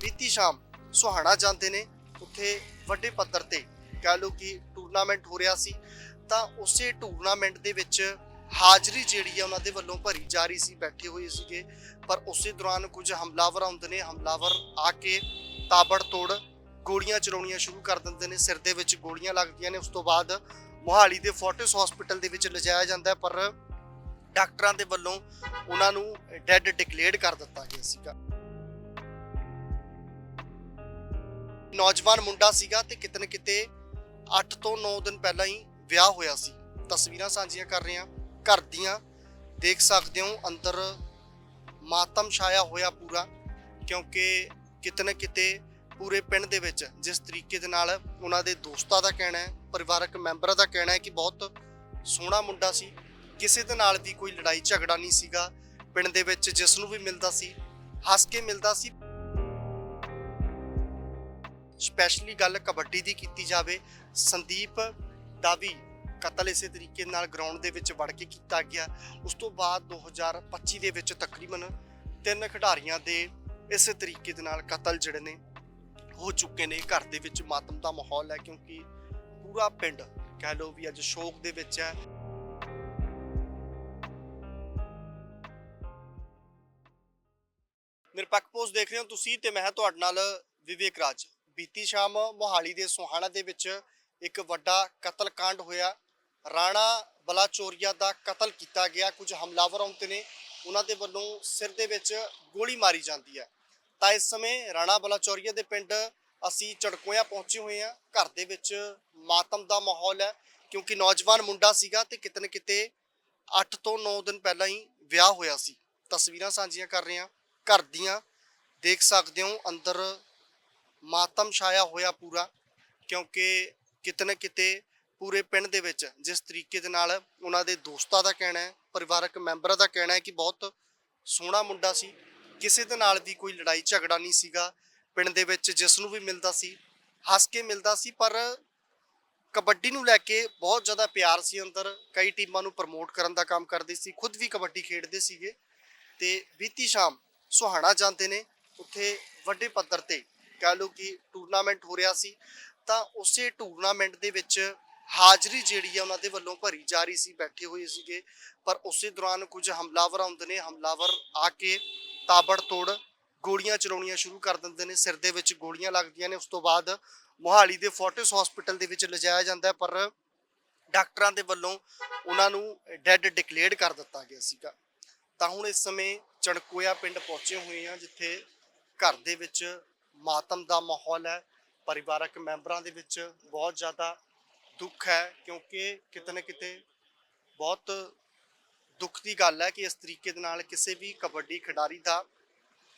ਬੀਤੀ ਸ਼ਾਮ ਸੁਹਾਣਾ ਜਾਂਦੇ ਨੇ ਉੱਥੇ ਵੱਡੇ ਪੱਧਰ ਤੇ। ਕਹਿ ਲੋ ਕਿ ਟੂਰਨਾਮੈਂਟ ਹੋ ਰਿਹਾ ਸੀ। ਤਾਂ ਉਸੇ ਟੂਰਨਾਮੈਂਟ ਦੇ ਵਿੱਚ ਹਾਜ਼ਰੀ ਜਿਹੜੀ ਆ ਉਹਨਾਂ ਦੇ ਵੱਲੋਂ ਭਰੀ ਜਾ ਰਹੀ ਸੀ, ਬੈਠੇ ਹੋਏ ਸੀਗੇ। ਪਰ ਉਸੇ ਦੌਰਾਨ ਕੁਝ ਹਮਲਾਵਰ ਆਉਂਦੇ ਨੇ। ਹਮਲਾਵਰ ਆ ਕੇ ਤਾਬੜ ਤੋੜ ਗੋਲੀਆਂ ਚਲਾਉਣੀਆਂ ਸ਼ੁਰੂ ਕਰ ਦਿੰਦੇ ਨੇ ਸਿਰ ਦੇ ਵਿੱਚ ਗੋਲੀਆਂ ਲੱਗਦੀਆਂ ਨੇ ਉਸ ਤੋਂ ਬਾਅਦ ਮੋਹਾਲੀ ਦੇ ਫੋਰਟਿਸ ਹਸਪੀਟਲ ਦੇ ਵਿੱਚ ਲਿਜਾਇਆ ਜਾਂਦਾ ਹੈ, ਪਰ ਡਾਕਟਰਾਂ ਦੇ ਵੱਲੋਂ ਉਹਨਾਂ ਨੂੰ ਡੈੱਡ ਡਿਕਲੇਅਰ ਕਰ ਦਿੱਤਾ ਗਿਆ ਸੀਗਾ। ਨੌਜਵਾਨ ਮੁੰਡਾ ਸੀਗਾ ਤੇ ਕਿਤੇ ਨਾ ਕਿਤੇ 8 ਤੋਂ 9 ਦਿਨ ਪਹਿਲਾਂ ਹੀ ਵਿਆਹ ਹੋਇਆ ਸੀ। ਤਸਵੀਰਾਂ ਸਾਂਝੀਆਂ ਕਰ ਰਹੇ ਹਾਂ। ਘਰ ਦੀਆਂ ਦੇਖ ਸਕਦੇ ਹੋ ਅੰਦਰ ਮਾਤਮ ਛਾਇਆ ਹੋਇਆ ਪੂਰਾ ਕਿਉਂਕਿ ਕਿਤੇ ਨਾ ਕਿਤੇ ਪੂਰੇ ਪਿੰਡ ਦੇ ਵਿੱਚ, ਜਿਸ ਤਰੀਕੇ ਦੇ ਨਾਲ ਉਹਨਾਂ ਦੇ ਦੋਸਤਾਂ ਦਾ ਕਹਿਣਾ ਹੈ, ਪਰਿਵਾਰਕ ਮੈਂਬਰਾਂ ਦਾ ਕਹਿਣਾ ਹੈ ਕਿ ਬਹੁਤ ਸੋਹਣਾ ਮੁੰਡਾ ਸੀ। ਕਿਸੇ ਦੇ ਨਾਲ ਵੀ ਕੋਈ ਲੜਾਈ ਝਗੜਾ ਨਹੀਂ ਸੀਗਾ। ਪਿੰਡ ਦੇ ਵਿੱਚ ਜਿਸ ਨੂੰ ਵੀ ਮਿਲਦਾ ਸੀ, ਹੱਸ ਕੇ ਮਿਲਦਾ ਸੀ। ਸਪੈਸ਼ਲੀ ਗੱਲ ਕਬੱਡੀ ਦੀ ਕੀਤੀ ਜਾਵੇ, ਸੰਦੀਪ ਦਾ ਵੀ ਕਤਲ ਇਸੇ ਤਰੀਕੇ ਨਾਲ ਗਰਾਊਂਡ ਦੇ ਵਿੱਚ ਵੜ ਕੇ ਕੀਤਾ ਗਿਆ। ਉਸ ਤੋਂ ਬਾਅਦ 2025 ਦੇ ਵਿੱਚ ਤਕਰੀਬਨ ਤਿੰਨ ਖਿਡਾਰੀਆਂ ਦੇ ਇਸੇ ਤਰੀਕੇ ਦੇ ਨਾਲ ਕਤਲ ਜਿਹੜੇ ਨੇ ਹੋ ਚੁੱਕੇ ਨੇ, ਘਰ ਦੇ ਵਿੱਚ ਮਾਤਮ ਦਾ ਮਾਹੌਲ ਹੈ ਕਿਉਂਕਿ ਪੂਰਾ ਪਿੰਡ ਕਹਿ ਲਓ ਵੀ ਅੱਜ ਸ਼ੋਕ ਦੇ ਵਿੱਚ ਹੈ। ਨਿਰਪੱਖ ਪੋਸਟ ਦੇਖ ਰਹੇ ਹੋ ਤੁਸੀਂ ਤੇ ਮੈਂ ਤੁਹਾਡੇ ਨਾਲ ਵਿਵੇਕ ਰਾਜ। ਬੀਤੀ ਸ਼ਾਮ ਮੋਹਾਲੀ ਦੇ ਸੋਹਾਣਾ ਦੇ ਵਿੱਚ ਇੱਕ ਵੱਡਾ ਕਤਲकांड ਹੋਇਆ। ਰਾਣਾ ਬਲਾਚੋਰੀਆ ਦਾ ਕਤਲ ਕੀਤਾ ਗਿਆ। ਕੁਝ ਹਮਲਾਵਰ ਆਉਂਦੇ ਨੇ। ਉਹਨਾਂ ਦੇ ਵੱਲੋਂ ਸਿਰ ਦੇ ਵਿੱਚ ਗੋਲੀ ਮਾਰੀ ਜਾਂਦੀ ਹੈ। ਤਾਂ ਇਸ ਸਮੇਂ ਰਾਣਾ ਬਲਾਚੌਰੀਆ ਦੇ ਪਿੰਡ ਅਸੀਂ ਚੜਕੋਇਆ ਪਹੁੰਚੇ ਹੋਏ ਹਾਂ। ਘਰ ਦੇ ਵਿੱਚ ਮਾਤਮ ਦਾ ਮਾਹੌਲ ਹੈ, ਕਿਉਂਕਿ ਨੌਜਵਾਨ ਮੁੰਡਾ ਸੀਗਾ ਤੇ ਕਿਤੇ ਨਾ ਕਿਤੇ 8 ਤੋਂ 9 ਦਿਨ ਪਹਿਲਾਂ ਹੀ ਵਿਆਹ ਹੋਇਆ ਸੀ। ਤਸਵੀਰਾਂ ਸਾਂਝੀਆਂ ਕਰ ਰਹੇ ਹਾਂ। ਘਰ ਦੀਆਂ ਦੇਖ ਸਕਦੇ ਹੋ, ਅੰਦਰ ਮਾਤਮ ਛਾਇਆ ਹੋਇਆ ਪੂਰਾ, ਕਿਉਂਕਿ ਕਿਤੇ ਨਾ ਕਿਤੇ ਪੂਰੇ ਪਿੰਡ ਦੇ ਵਿੱਚ ਜਿਸ ਤਰੀਕੇ ਦੇ ਨਾਲ ਉਹਨਾਂ ਦੇ ਦੋਸਤਾਂ ਦਾ ਕਹਿਣਾ ਹੈ, ਪਰਿਵਾਰਕ ਮੈਂਬਰਾਂ ਦਾ ਕਹਿਣਾ ਹੈ ਕਿ ਬਹੁਤ ਸੋਹਣਾ ਮੁੰਡਾ ਸੀ। ਕਿਸੇ ਦੇ ਨਾਲ ਵੀ ਕੋਈ ਲੜਾਈ ਝਗੜਾ ਨਹੀਂ ਸੀਗਾ। ਪਿੰਡ ਦੇ ਵਿੱਚ ਜਿਸ ਨੂੰ ਵੀ ਮਿਲਦਾ ਸੀ, ਹੱਸ ਕੇ ਮਿਲਦਾ ਸੀ, ਪਰ ਕਬੱਡੀ ਨੂੰ ਲੈ ਕੇ ਬਹੁਤ ਜ਼ਿਆਦਾ ਪਿਆਰ ਸੀ ਅੰਦਰ। ਕਈ ਟੀਮਾਂ ਨੂੰ ਪ੍ਰਮੋਟ ਕਰਨ ਦਾ ਕੰਮ ਕਰਦੇ ਸੀ, ਖੁਦ ਵੀ ਕਬੱਡੀ ਖੇਡਦੇ ਸੀਗੇ। ਤੇ ਬੀਤੀ ਸ਼ਾਮ ਸੁਹਾਣਾ ਜਾਂਦੇ ਨੇ ਉੱਥੇ ਵੱਡੇ ਪੱਧਰ ਤੇ। ਕਹਿ ਲਓ ਕਿ ਟੂਰਨਾਮੈਂਟ ਹੋ ਰਿਹਾ ਸੀ, ਤਾਂ ਉਸੇ ਟੂਰਨਾਮੈਂਟ ਦੇ ਵਿੱਚ ਹਾਜ਼ਰੀ ਜਿਹੜੀ ਆ ਉਹਨਾਂ ਦੇ ਵੱਲੋਂ ਭਰੀ ਜਾ ਰਹੀ ਸੀ, ਬੈਠੇ ਹੋਏ ਸੀਗੇ। ਪਰ ਉਸੇ ਦੌਰਾਨ ਕੁਝ ਹਮਲਾਵਰ ਆਉਂਦੇ ਨੇ, ਹਮਲਾਵਰ ਆ ਕੇ ਤਾਬੜਤੋੜ ਗੋਲੀਆਂ ਚਲਾਉਣੀਆਂ ਸ਼ੁਰੂ ਕਰ ਦਿੰਦੇ ਨੇ। ਸਿਰ ਦੇ ਵਿੱਚ ਗੋਲੀਆਂ ਲੱਗਦੀਆਂ ਨੇ। ਉਸ ਤੋਂ ਬਾਅਦ ਮੋਹਾਲੀ ਦੇ ਫੋਰਟਿਸ ਹਸਪੀਟਲ ਦੇ ਵਿੱਚ ਲਿਜਾਇਆ ਜਾਂਦਾ ਪਰ ਡਾਕਟਰਾਂ ਦੇ ਵੱਲੋਂ ਉਹਨਾਂ ਨੂੰ ਡੈੱਡ ਡਿਕਲੇਅਰ ਕਰ ਦਿੱਤਾ ਗਿਆ ਸੀਗਾ। ਤਾਂ ਹੁਣ ਇਸ ਸਮੇਂ ਚਣਕੋਇਆ ਪਿੰਡ ਪਹੁੰਚੇ ਹੋਏ ਆ ਜਿੱਥੇ ਘਰ ਦੇ ਵਿੱਚ ਮਾਤਮ ਦਾ ਮਾਹੌਲ ਹੈ। ਪਰਿਵਾਰਕ ਮੈਂਬਰਾਂ ਦੇ ਵਿੱਚ ਬਹੁਤ ਜ਼ਿਆਦਾ ਦੁੱਖ ਹੈ, ਕਿਉਂਕਿ ਕਿਤੇ ਨਾ ਕਿਤੇ ਬਹੁਤ ਦੁੱਖ ਦੀ ਗੱਲ ਹੈ ਕਿ ਇਸ ਤਰੀਕੇ ਦੇ ਨਾਲ ਕਿਸੇ ਵੀ ਕਬੱਡੀ ਖਿਡਾਰੀ ਦਾ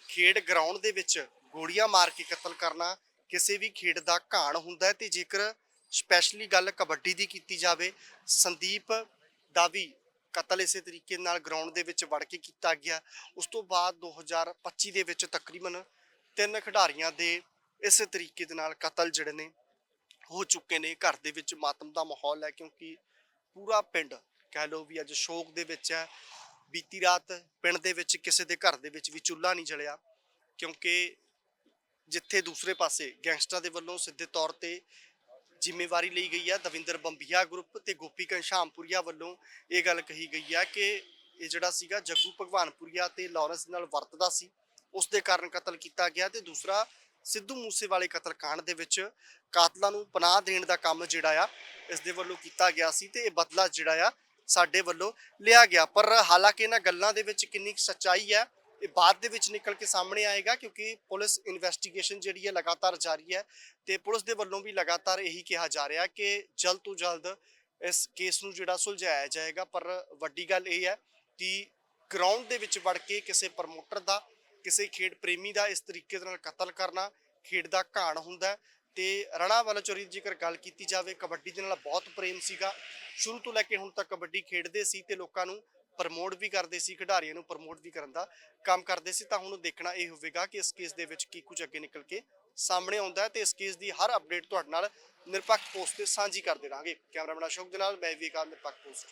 ਖੇਡ ਗਰਾਊਂਡ ਦੇ ਵਿੱਚ ਗੋਲੀਆਂ ਮਾਰ ਕੇ ਕਤਲ ਕਰਨਾ ਕਿਸੇ ਵੀ ਖੇਡ ਦਾ ਘਾਣ ਹੁੰਦਾ ਹੈ ਤੇ ਜੇਕਰ ਸਪੈਸ਼ਲੀ ਗੱਲ ਕਬੱਡੀ ਦੀ ਕੀਤੀ ਜਾਵੇ, ਸੰਦੀਪ ਦਾ ਵੀ ਕਤਲ ਇਸੇ ਤਰੀਕੇ ਨਾਲ ਗਰਾਊਂਡ ਦੇ ਵਿੱਚ ਵੜ ਕੇ ਕੀਤਾ ਗਿਆ। ਉਸ ਤੋਂ ਬਾਅਦ 2025 ਦੇ ਵਿੱਚ ਤਕਰੀਬਨ ਤਿੰਨ ਖਿਡਾਰੀਆਂ ਦੇ ਇਸੇ ਤਰੀਕੇ ਦੇ ਨਾਲ ਕਤਲ ਜਿਹੜੇ ਨੇ, ਹੋ ਚੁੱਕੇ ਨੇ। ਘਰ ਦੇ ਵਿੱਚ ਮਾਤਮ ਦਾ ਮਾਹੌਲ ਹੈ ਕਿਉਂਕਿ ਪੂਰਾ ਪਿੰਡ ਕਹਿ ਲਓ ਵੀ ਅੱਜ ਸ਼ੋਕ ਦੇ ਵਿੱਚ ਹੈ, ਬੀਤੀ ਰਾਤ ਪਿੰਡ ਦੇ ਵਿੱਚ ਕਿਸੇ ਦੇ ਘਰ ਦੇ ਵਿੱਚ ਵੀ ਚੁੱਲ੍ਹਾ ਨਹੀਂ ਜਲਿਆ, ਕਿਉਂਕਿ ਜਿੱਥੇ ਦੂਸਰੇ ਪਾਸੇ ਗੈਂਗਸਟਰਾਂ ਦੇ ਵੱਲੋਂ ਸਿੱਧੇ ਤੌਰ ਤੇ ਜ਼ਿੰਮੇਵਾਰੀ ਲਈ ਗਈ ਹੈ, ਦਵਿੰਦਰ ਬੰਬੀਆ ਗਰੁੱਪ ਤੇ ਗੋਪੀ ਘਨਸ਼ਾਮਪੁਰੀਆ ਵੱਲੋਂ ਇਹ ਗੱਲ ਕਹੀ ਗਈ ਹੈ ਕਿ ਇਹ ਜਿਹੜਾ ਸੀਗਾ ਜੱਗੂ ਭਗਵਾਨਪੁਰੀਆ ਤੇ ਲਾਰੈਂਸ ਨਾਲ ਵਰਤਦਾ ਸੀ, ਉਸ ਦੇ ਕਾਰਨ ਕਤਲ ਕੀਤਾ ਗਿਆ ਤੇ ਦੂਸਰਾ ਸਿੱਧੂ ਮੂਸੇਵਾਲੇ ਕਤਲकांड ਦੇ ਵਿੱਚ ਕਾਤਲਾਂ ਨੂੰ ਪਨਾਹ ਦੇਣ ਦਾ ਕੰਮ ਜਿਹੜਾ ਆ, ਇਸ ਦੇ ਵੱਲੋਂ ਕੀਤਾ ਗਿਆ ਸੀ ਤੇ ਇਹ ਬਦਲਾ ਜਿਹੜਾ ਆ ਸਾਡੇ ਵੱਲੋਂ ਲਿਆ ਗਿਆ। ਪਰ ਹਾਲਾਂਕਿ ਇਹਨਾਂ ਗੱਲਾਂ ਦੇ ਵਿੱਚ ਕਿੰਨੀ ਕੁ ਸੱਚਾਈ ਹੈ, ਇਹ ਬਾਅਦ ਦੇ ਵਿੱਚ ਨਿਕਲ ਕੇ ਸਾਹਮਣੇ ਆਏਗਾ ਕਿਉਂਕਿ ਪੁਲਿਸ ਇਨਵੈਸਟੀਗੇਸ਼ਨ ਜਿਹੜੀ ਹੈ ਲਗਾਤਾਰ ਜਾਰੀ ਹੈ ਤੇ ਪੁਲਿਸ ਦੇ ਵੱਲੋਂ ਵੀ ਲਗਾਤਾਰ ਇਹੀ ਕਿਹਾ ਜਾ ਰਿਹਾ ਕਿ ਜਲਦ ਤੋਂ ਜਲਦ ਇਸ ਕੇਸ ਨੂੰ ਜਿਹੜਾ ਸੁਲਝਾਇਆ ਜਾਏਗਾ। ਪਰ ਵੱਡੀ ਗੱਲ ਇਹ ਹੈ ਕਿ ਗਰਾਊਂਡ ਦੇ ਵਿੱਚ ਵੜ ਕੇ ਕਿਸੇ ਪ੍ਰਮੋਟਰ ਦਾ, ਕਿਸੇ ਖੇਡ ਪ੍ਰੇਮੀ ਦਾ ਇਸ ਤਰੀਕੇ ਦੇ ਨਾਲ ਕਤਲ ਕਰਨਾ, ਖੇਡ ਦਾ ਘਾਣ ਹੁੰਦਾ ਤੇ ਰਣਾ ਵਾਲਾ ਚੋਰੀ ਦੀ ਜੇਕਰ ਗੱਲ ਕੀਤੀ ਜਾਵੇ, ਕਬੱਡੀ ਦੇ ਨਾਲ ਬਹੁਤ ਪ੍ਰੇਮ ਸੀਗਾ। ਸ਼ੁਰੂ ਤੋਂ ਲੈ ਕੇ ਹੁਣ ਤੱਕ ਕਬੱਡੀ ਖੇਡਦੇ ਸੀ ਤੇ ਲੋਕਾਂ ਨੂੰ ਪ੍ਰਮੋਟ ਵੀ ਕਰਦੇ ਸੀ, ਖਿਡਾਰੀਆਂ ਨੂੰ ਪ੍ਰਮੋਟ ਵੀ ਕਰਨ ਦਾ ਕੰਮ ਕਰਦੇ ਸੀ। ਤਾਂ ਹੁਣ ਦੇਖਣਾ ਇਹ ਹੋਵੇਗਾ ਕਿ ਇਸ ਕੇਸ ਦੇ ਵਿੱਚ ਕੀ ਕੁਝ ਅੱਗੇ ਨਿਕਲ ਕੇ ਸਾਹਮਣੇ ਆਉਂਦਾ ਹੈ ਤੇ ਇਸ ਕੇਸ ਦੀ ਹਰ ਅਪਡੇਟ ਤੁਹਾਡੇ ਨਾਲ ਨਿਰਪੱਖ ਪੋਸਟ ਤੇ ਸਾਂਝੀ ਕਰਦੇ ਰਹਾਂਗੇ ਕੈਮਰਾਮੈਨ ਅਸ਼ੋਕ ਦੇ ਨਾਲ, ਮੈਂ ਵਿਵੇਕਾਨੰਦ ਨਿਰਪੱਖ ਪੋਸਟ